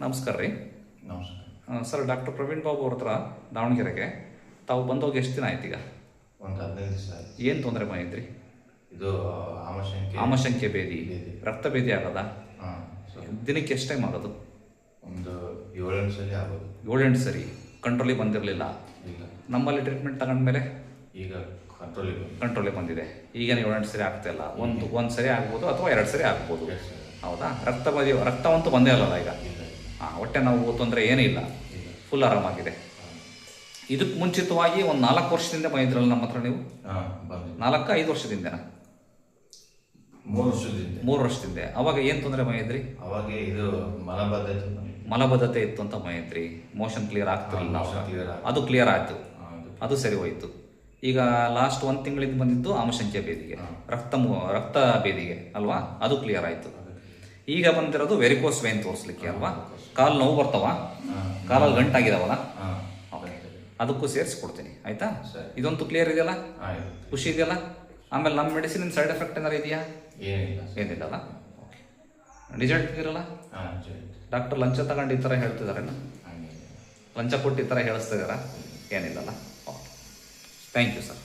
ನಮಸ್ಕಾರ ರೀ. ನಮಸ್ಕಾರ. ಸರ್ ಡಾಕ್ಟರ್ ಪ್ರವೀಣ್ ಬಾಬು ಅವ್ರ ಹತ್ರ ದಾವಣಗೆರೆಗೆ ತಾವು ಬಂದೋಗಿ ಎಷ್ಟು ದಿನ ಆಯ್ತು ಈಗ? ಒಂದು ಹದಿನೈದು ದಿವಸ ಆಯ್ತು. ಏನು ತೊಂದರೆ ಮಾಡಿದ್ರಿ? ಇದು ಆಮಶಂಕೆ. ಆಮಶಂಕೆ ಭೇದಿ ಭೇದಿ. ರಕ್ತ ಭೇದಿ ಆಗದ? ಹಾಂ ಸೊ ದಿನಕ್ಕೆ ಎಷ್ಟು ಟೈಮ್ ಆಗೋದು? ಒಂದು ಏಳೆಂಟು ಸರಿ ಆಗೋದು. ಏಳೆಂಟು ಸರಿ. ಕಂಟ್ರೋಲಿಗೆ ಬಂದಿರಲಿಲ್ಲ. ಇಲ್ಲ. ನಮ್ಮಲ್ಲಿ ಟ್ರೀಟ್ಮೆಂಟ್ ತಗೊಂಡ್ಮೇಲೆ? ಈಗ ಕಂಟ್ರೋಲಿಗೆ ಕಂಟ್ರೋಲಿಗೆ ಬಂದಿದೆ. ಈಗೇನು ಏಳೆಂಟು ಸರಿ ಆಗ್ತಾ ಇಲ್ಲ. ಒಂದು ಒಂದು ಸರಿ ಆಗ್ಬೋದು ಅಥವಾ ಎರಡು ಸರಿ ಆಗ್ಬೋದು. ಹೌದಾ? ರಕ್ತ ಬದಿ ರಕ್ತವಂತೂ ಬಂದೇ ಅಲ್ಲಲ್ಲ ಈಗ? ಇಲ್ಲ. ಹಾಂ ಹೊಟ್ಟೆ ನೋವು ತೊಂದರೆ ಏನೂ ಇಲ್ಲ. ಫುಲ್ ಆರಾಮಾಗಿದೆ. ಇದಕ್ಕೆ ಮುಂಚಿತವಾಗಿ ಒಂದು ನಾಲ್ಕು ವರ್ಷದಿಂದ ಬಂದಿದ್ರಲ್ಲ ನಮ್ಮ ಹತ್ರ ನೀವು? ನಾಲ್ಕು ಐದು ವರ್ಷದಿಂದ ಮೂರು ವರ್ಷದಿಂದ. ಮೂರು ವರ್ಷದಿಂದ. ಅವಾಗ ಏನು ತೊಂದರೆ ಬಂದಿದ್ರಿ ಅವಾಗ ಇದು ಮಲಬದ್ಧತೆ ಮಲಬದ್ಧತೆ ಇತ್ತು ಅಂತ ಬಂದಿದ್ರಿ ಮೋಷನ್ ಕ್ಲಿಯರ್ ಆಗ್ತಿರಲಿಲ್ಲ. ಅದು ಕ್ಲಿಯರ್ ಆಯಿತು. ಅದು ಸರಿ ಹೋಯಿತು. ಈಗ ಲಾಸ್ಟ್ ಒಂದು ತಿಂಗಳಿಂದ ಬಂದಿದ್ದು ಆಮಶಂಖ್ಯ ಬೇದಿಗೆ. ರಕ್ತ ರಕ್ತ ಬೇದಿಗೆ ಅಲ್ವಾ? ಅದು ಕ್ಲಿಯರ್ ಆಯಿತು. ಈಗ ಬಂದಿರೋದು ವೆರಿಕೋಸ್ ವೇನ್ ತೋರಿಸ್ಲಿಕ್ಕೆ ಅಲ್ವಾ? ಕಾಲು ನೋವು ಬರ್ತಾವ? ಕಾಲಲ್ಲಿ ಗಂಟಾಗಿದಾವಲ್ಲ? ಓಕೆ ಅದಕ್ಕೂ ಸೇರಿಸ್ಕೊಡ್ತೀನಿ ಆಯ್ತಾ? ಸರ್. ಇದಂತೂ ಕ್ಲಿಯರ್ ಇದೆಯಲ್ಲ? ಖುಷಿ ಇದೆಯಲ್ಲ? ಆಮೇಲೆ ನಮ್ಮ ಮೆಡಿಸಿನ್ ಸೈಡ್ ಎಫೆಕ್ಟ್ ಏನಾರು ಇದೆಯಾ? ಏನಿಲ್ಲ. ಏನಿಲ್ಲಲ್ಲ? ರಿಸಲ್ಟ್ ಇರಲ್ಲ ಡಾಕ್ಟರ್ ಲಂಚ ತಗೊಂಡು ಈ ಥರ ಹೇಳ್ತಿದಾರೇನ ಹಂಗೆ. ಲಂಚ ಕೊಟ್ಟು ಈ ಥರ ಹೇಳಿಸ್ತಿದಾರ ಏನಿಲ್ಲಲ್ಲ. ಓಕೆ. Thank you sir